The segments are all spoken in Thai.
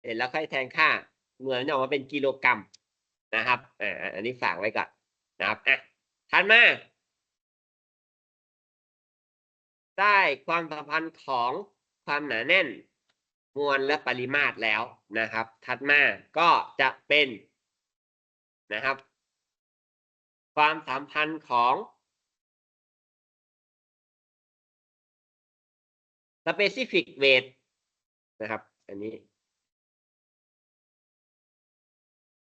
เสร็จแล้วค่อยแทนค่าหน่วยมันออกมาเป็นกิโลกรัมนะครับอ่าอันนี้ฝากไว้ก่อนนะครับอะถัดมาได้ความสัมพันธ์ของความหนาแน่นมวลและปริมาตรแล้วนะครับ ถัดมาก็จะเป็นนะครับ ความสัมพันธ์ของ specific weight นะครับ อันนี้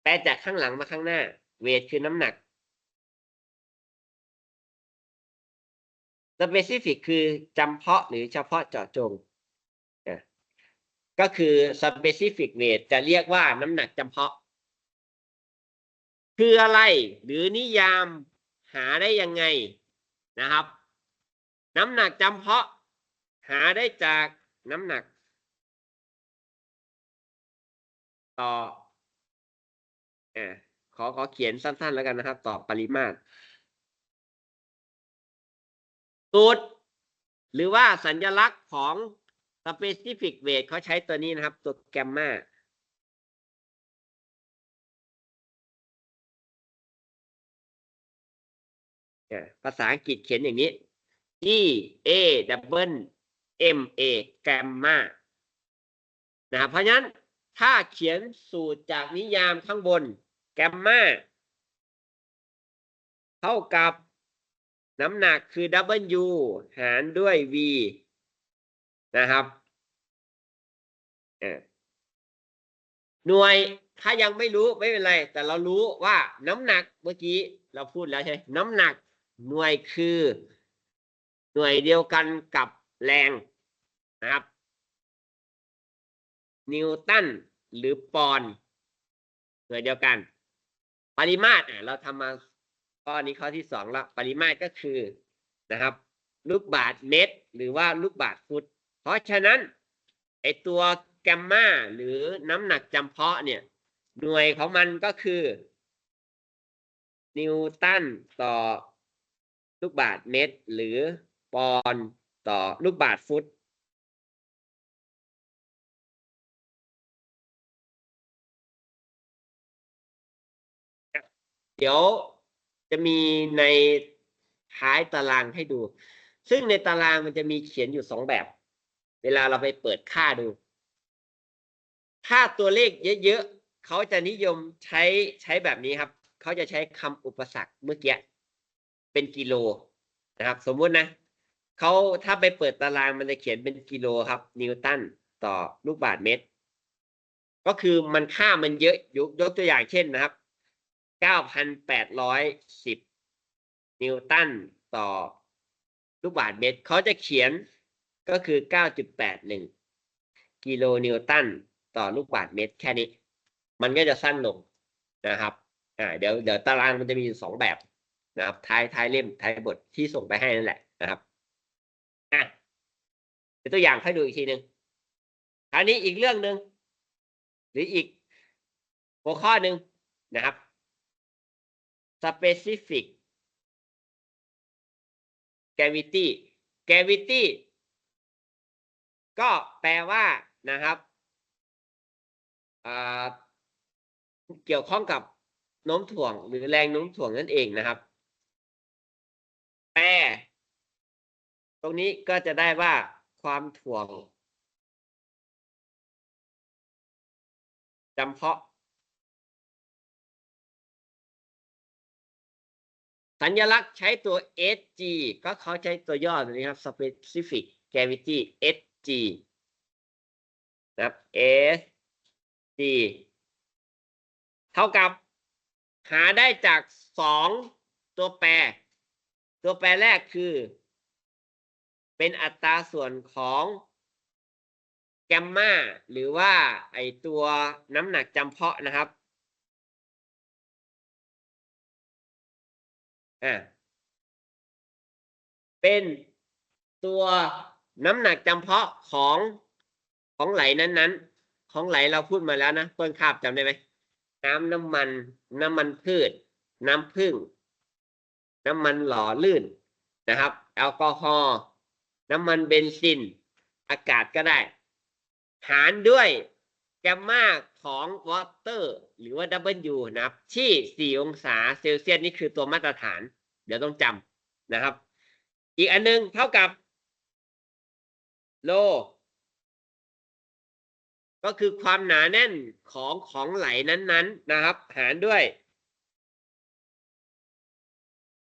แปลจากข้างหลังมาข้างหน้า weight คือน้ำหนัก specific คือจำเพาะหรือเฉพาะเจาะจง ก็คือ specific weight จะเรียกว่าน้ำหนักจำเพาะ คืออะไรหรือนิยามหาได้ยังไงนะครับ น้ำหนักจำเพาะ หาได้จากน้ำหนัก ต่อ ออขอขอเขียนสั้น ๆ แล้วกันนะครับต่อปริมาตรสูตรหรือว่าสัญลักษณ์ของ specific weight เขาใช้ตัวนี้นะครับ ตัวแกมมาภาษาอังกฤษเขียนอย่างนี้ E A double M A แกมมานะครับเพราะฉะนั้น ถ้าเขียนสูตรจากนิยามข้างบน แกมมาเท่ากับน้ำหนักคือ W หารด้วย V นะครับหน่วยถ้ายังไม่รู้ไม่เป็นไร แต่เรารู้ว่าน้ำหนักเมื่อกี้เราพูดแล้วใช่ไหมน้ำหนักหน่วยคือ หน่วยเดียวกันกับแรงนะครับ นิวตันหรือปอนด์หน่วยเดียวกัน ปริมาตรอะเราทำมาข้อนี้ข้อที่สองแล้วปริมาตรก็คือนะครับ ลูกบาทเมตร หรือว่าลูกบาทฟุต เพราะฉะนั้นไอตัวแกมมาหรือน้ำหนักจำเพาะเนี่ย หน่วยของมันก็คือ นิวตันต่อลูกบาทเมตร หรือปอนต่อลูกบาทฟุต เดี๋ยวจะมีในท้ายตารางให้ดู ซึ่งในตารางมันจะมีเขียนอยู่สองแบบ เวลาเราไปเปิดค่าดู ถ้าตัวเลขเยอะๆเขาจะนิยมใช้ใช้แบบนี้ครับ เขาจะใช้คำอุปสรรคเมื่อกี้เป็นกิโลนะครับ สมมุตินะเขาถ้าไปเปิดตารางมันจะเขียนเป็นกิโลครับ นิวตันต่อลูกบาศก์เมตร ก็คือมันค่ามันเยอะยกยกตัวอย่างเช่นนะครับ 9,810 นิวตันต่อลูกบาศก์เมตรเขาจะเขียนก็คือ 9.81 กิโลนิวตันต่อลูกบาศก์เมตรแค่นี้ มันก็จะสั้นลงนะครับอ่าเดี๋ยวเดี๋ยวตารางมันจะมีอยู่สองแบบนะครับท้ายท้ายเล่มท้ายบทที่ส่งไปให้นั่นแหละนะครับอะเดี๋ยวตัวอย่างให้ดูอีกทีหนึ่งอันนี้อีกเรื่องหนึ่งหรืออีกหัวข้อหนึ่งนะครับ specific gravity gravity ก็แปลว่านะครับเกี่ยวข้องกับโน้มถ่วงหรือแรงโน้มถ่วงนั่นเองนะครับ แปลตรงนี้ก็จะได้ว่าความถ่วงจำเพาะ สัญลักษณ์ใช้ตัว SG ก็เขาใช้ตัวย่อตัวนี้ครับ specific gravity SG นะครับ SG เท่ากับ หาได้จากสองตัวแปร ตัวแปรแรกคือ เป็นอัตราส่วนของแกมมาหรือว่าไอตัวน้ำหนักจำเพาะนะครับ อ่าเป็นตัวน้ำหนักจำเพาะของของไหลนั้น ๆ ของไหลเราพูดมาแล้วนะต้นคาบจำได้ไหมน้ำน้ำมัน น้ำมันพืช น้ำผึ้งน้ำมันหล่อลื่นนะครับ แอลกอฮอล์น้ำมันเบนซิน อากาศก็ได้ หารด้วย แกมมาของวอเตอร์หรือว่า W นะครับ ที่ 4 องศาเซลเซียสนี่คือตัวมาตรฐาน เดี๋ยวต้องจำนะครับ อีกอันนึงเท่ากับโล ก็คือความหนาแน่นของของไหลนั้นๆนะครับ หารด้วย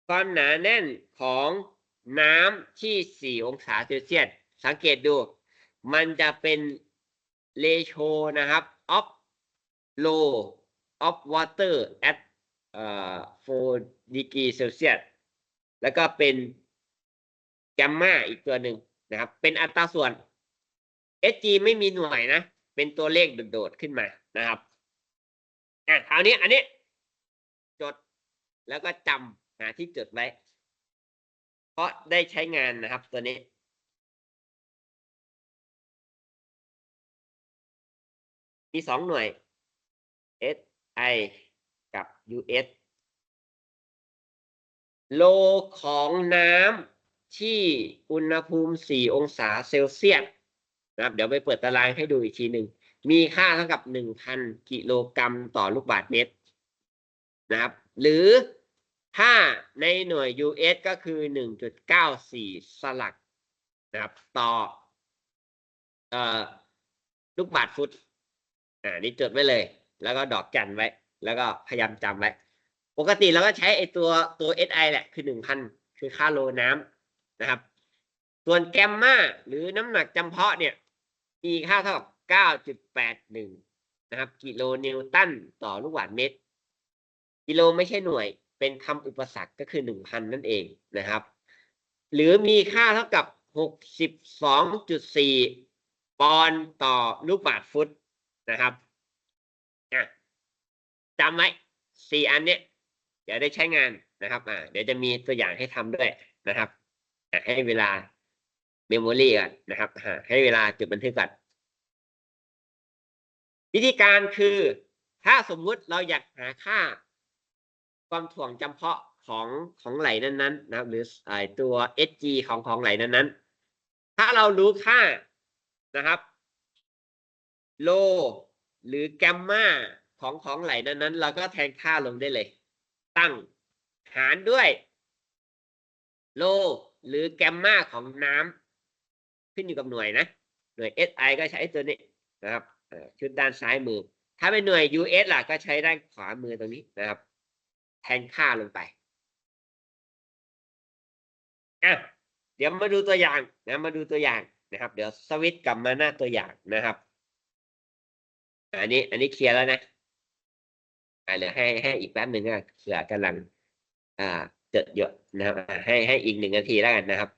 ความหนาแน่นของน้ำที่ 4 องศาเซลเซียสสังเกตดู มันจะเป็น เลโชนะครับ of low of water at เอ่อ4 degree Celsius แล้วก็เป็นแกมมาอีกตัวหนึ่งนะครับ เป็นอัตราส่วน Hg ไม่มีหน่วยนะ เป็นตัวเลขโดดๆขึ้นมานะครับอะคราวนี้อันนี้ จดแล้วก็จำหาที่จดไว้ เพราะได้ใช้งานนะครับตัวนี้ มีสองหน่วย SI กับ US โลของน้ำที่อุณหภูมิ 4 องศาเซลเซียสนะครับ เดี๋ยวไปเปิดตารางให้ดูอีกทีหนึ่ง มีค่าเท่ากับ 1,000 กิโลกรัมต่อลูกบาศก์เมตรนะครับ หรือถ้าในหน่วย US ก็คือ 1.94 สลักนะครับ ต่อเอ่อลูกบาศก์ฟุต อ่านี่จดไว้เลย แล้วก็ดอกจันไว้ แล้วก็พยายามจำไว้ ปกติเราก็ใช้ไอตัวตัว SI แหละ คือหนึ่งพันคือค่าโลน้ำนะครับ ส่วนแกมมาหรือน้ำหนักจำเพาะเนี่ย มีค่าเท่ากับเก้าจุดแปดหนึ่งนะครับกิโลนิวตันต่อลูกบาศก์เมตร กิโลไม่ใช่หน่วย เป็นคำอุปสรรคก็คือหนึ่งพันนั่นเองนะครับ หรือมีค่าเท่ากับหกสิบสองจุดสี่ปอนด์ต่อลูกบาศก์ฟุต นะครับจำไว้สี่อันเนี้ยเดี๋ยวได้ใช้งานนะครับอ่าเดี๋ยวจะมีตัวอย่างให้ทำด้วยนะครับให้เวลาเมมโมรีก่อนนะครับให้เวลาจดบันทึกก่อนวิธีการคือ ถ้าสมมุติเราอยากหาค่า ความถ่วงจำเพาะของของไหลนั้นๆ นะครับ หรือไอตัว Hg ของของไหลนั้นๆ ถ้าเรารู้ค่านะครับ โล หรือแกมมาของของไหลนั้นๆเราก็แทนค่าลงได้เลย ตั้งหารด้วย โล หรือแกมมาของน้ำขึ้นอยู่กับหน่วยนะ หน่วย SI ก็ใช้ตัวนี้นะครับชุดด้านซ้ายมือ ถ้าเป็นหน่วย US ล่ะก็ใช้ด้านขวามือตรงนี้นะครับ แทนค่าลงไปอะเดี๋ยวมาดูตัวอย่างนะมาดูตัวอย่างนะครับ เดี๋ยวสวิตช์กลับมาหน้าตัวอย่างนะครับ อันนี้ อันนี้เคลียร์แล้วนะอ่าเหลือให้ให้อีกแป๊บหนึ่งอะเผื่อกำลัง อ่าเจดเยอะนะครับให้ให้อีกหนึ่งนาทีแล้วกันนะครับ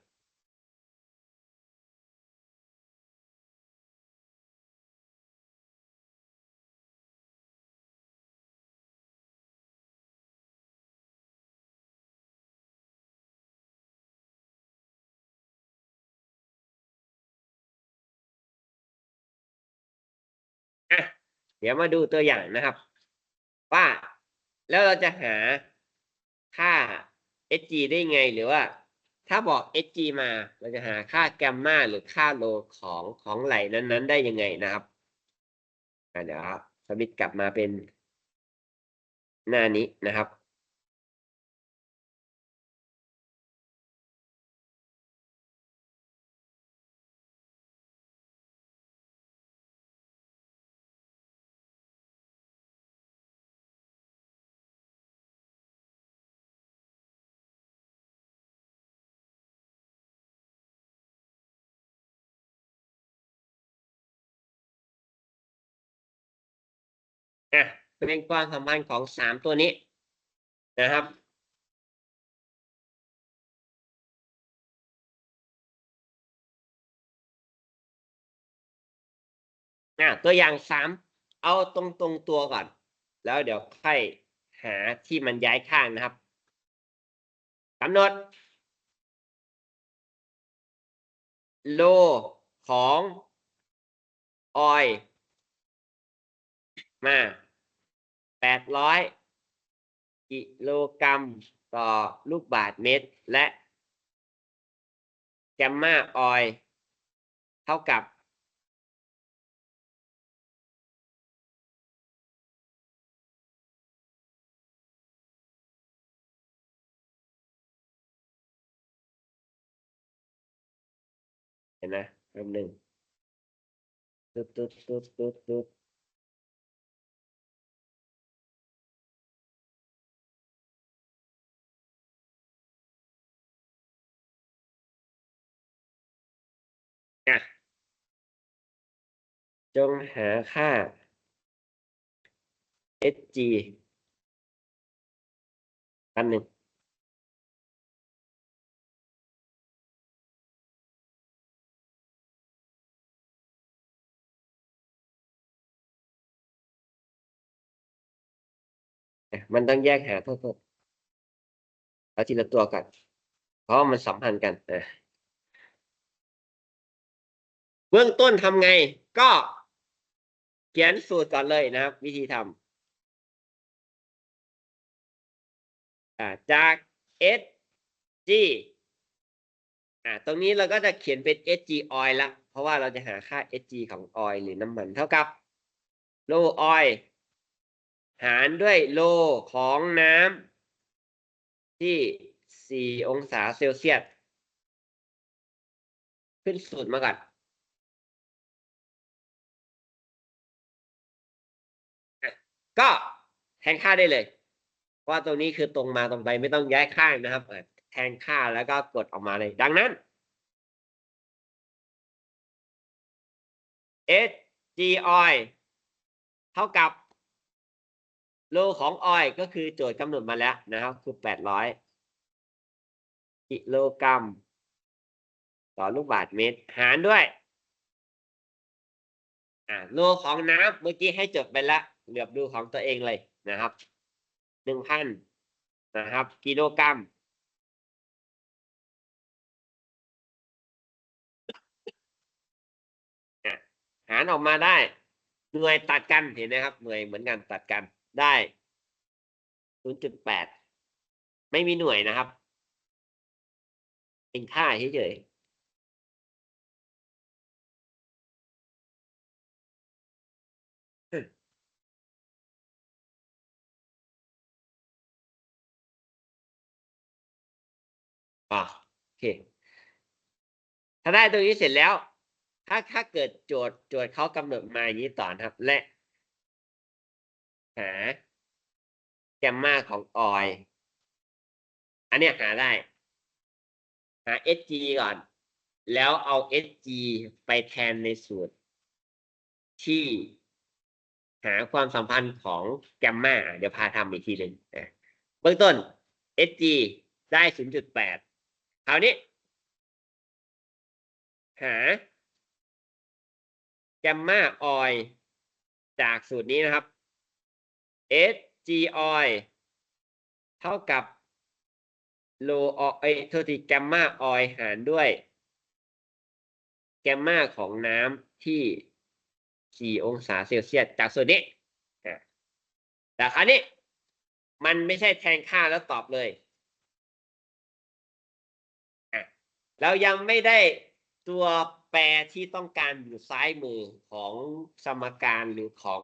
เดี๋ยวมาดูตัวอย่างนะครับ ว่าแล้วเราจะหาค่า S G ได้ไงหรือว่า ถ้าบอก S G มาเราจะหาค่าแกมมาหรือค่าโลของของไหลนั้น ๆ ได้ยังไงนะครับเดี๋ยวสมิตกลับมาเป็นหน้านี้นะครับ อะเป็นความสัมพันธ์ของสามตัวนี้นะครับอะตัวอย่างสามเอาตรงตรงตัวก่อน แล้วเดี๋ยวค่อยหาที่มันย้ายข้างนะครับกำหนด โลของออย มาแปดร้อยกิโลกรรัมต่อลูกบาทเมตร และแกมมาออยเท่ากับเห็นนะคป๊บหนึ่งตุ๊บตุ๊บตุ๊บตุ๊บตุ๊บ อะจงหาค่า hg อันหนึ่งมันต้องแยกหาโทษโทษเอาทีละตัวก่อนเพราะมันสัมพันธ์กันอะ เบื้องต้นทำไง ก็เขียนสูตรก่อนเลยนะครับ วิธีทำจาก s g อ่าตรงนี้เราก็จะเขียนเป็น sg oil ละ เพราะว่าเราจะหาค่า sg ของ oil หรือน้ำมันเท่ากับโล oil หารด้วยโลของน้ำที่ 4 องศาเซลเซียส ขึ้นสูตรมาก่อน ก็แทนค่าได้เลย ว่าตรงนี้คือตรงมาตรงไปไม่ต้องย้ายข้างนะครับแทนค่าแล้วก็กดออกมาเลย ดังนั้น S G oil เท่ากับโลของออยก็คือโจทย์กำหนดมาแล้วนะครับ คือแปดร้อยกิโลกรัม ต่อลูกบาศก์เมตร หารด้วย อ่าโลของน้ำเมื่อกี้ให้จดไปแล้ว เหลือบดูของตัวเองเลยนะครับหนึ่งพันนะครับ กิโลกรัมหารออกมาได้ หน่วยตัดกันเห็นไหมครับ หน่วยเหมือนกันตัดกันได้0.8ไม่มีหน่วยนะครับ เป็นค่าเฉยๆ อะโอเค ถ้าได้ตรงนี้เสร็จแล้ว ถ้าถ้าเกิดโจทย์โจทย์เขากำหนดมาอย่างนี้ต่อนะครับ และ หาแกมมาของออย อันเนี้ยหาได้ หา Hg ก่อน แล้วเอา Hg ไปแทนในสูตร ที่หาความสัมพันธ์ของแกมมา เดี๋ยวพาทำอีกทีหนึ่งเบื้องต้น Hg ได้ 0.8 คราวนี้หาแกมมาออยจากสูตรนี้นะครับ Hg oil เท่ากับโลอเอยโทษทีแกมมาออยหารด้วย แกมมาของน้ำที่4องศาเซลเซียสจากส่วนนี้แต่คราวนี้ มันไม่ใช่แทนค่าแล้วตอบเลย เรายังไม่ได้ตัวแปรที่ต้องการอยู่ซ้ายมือของสมการหรือของ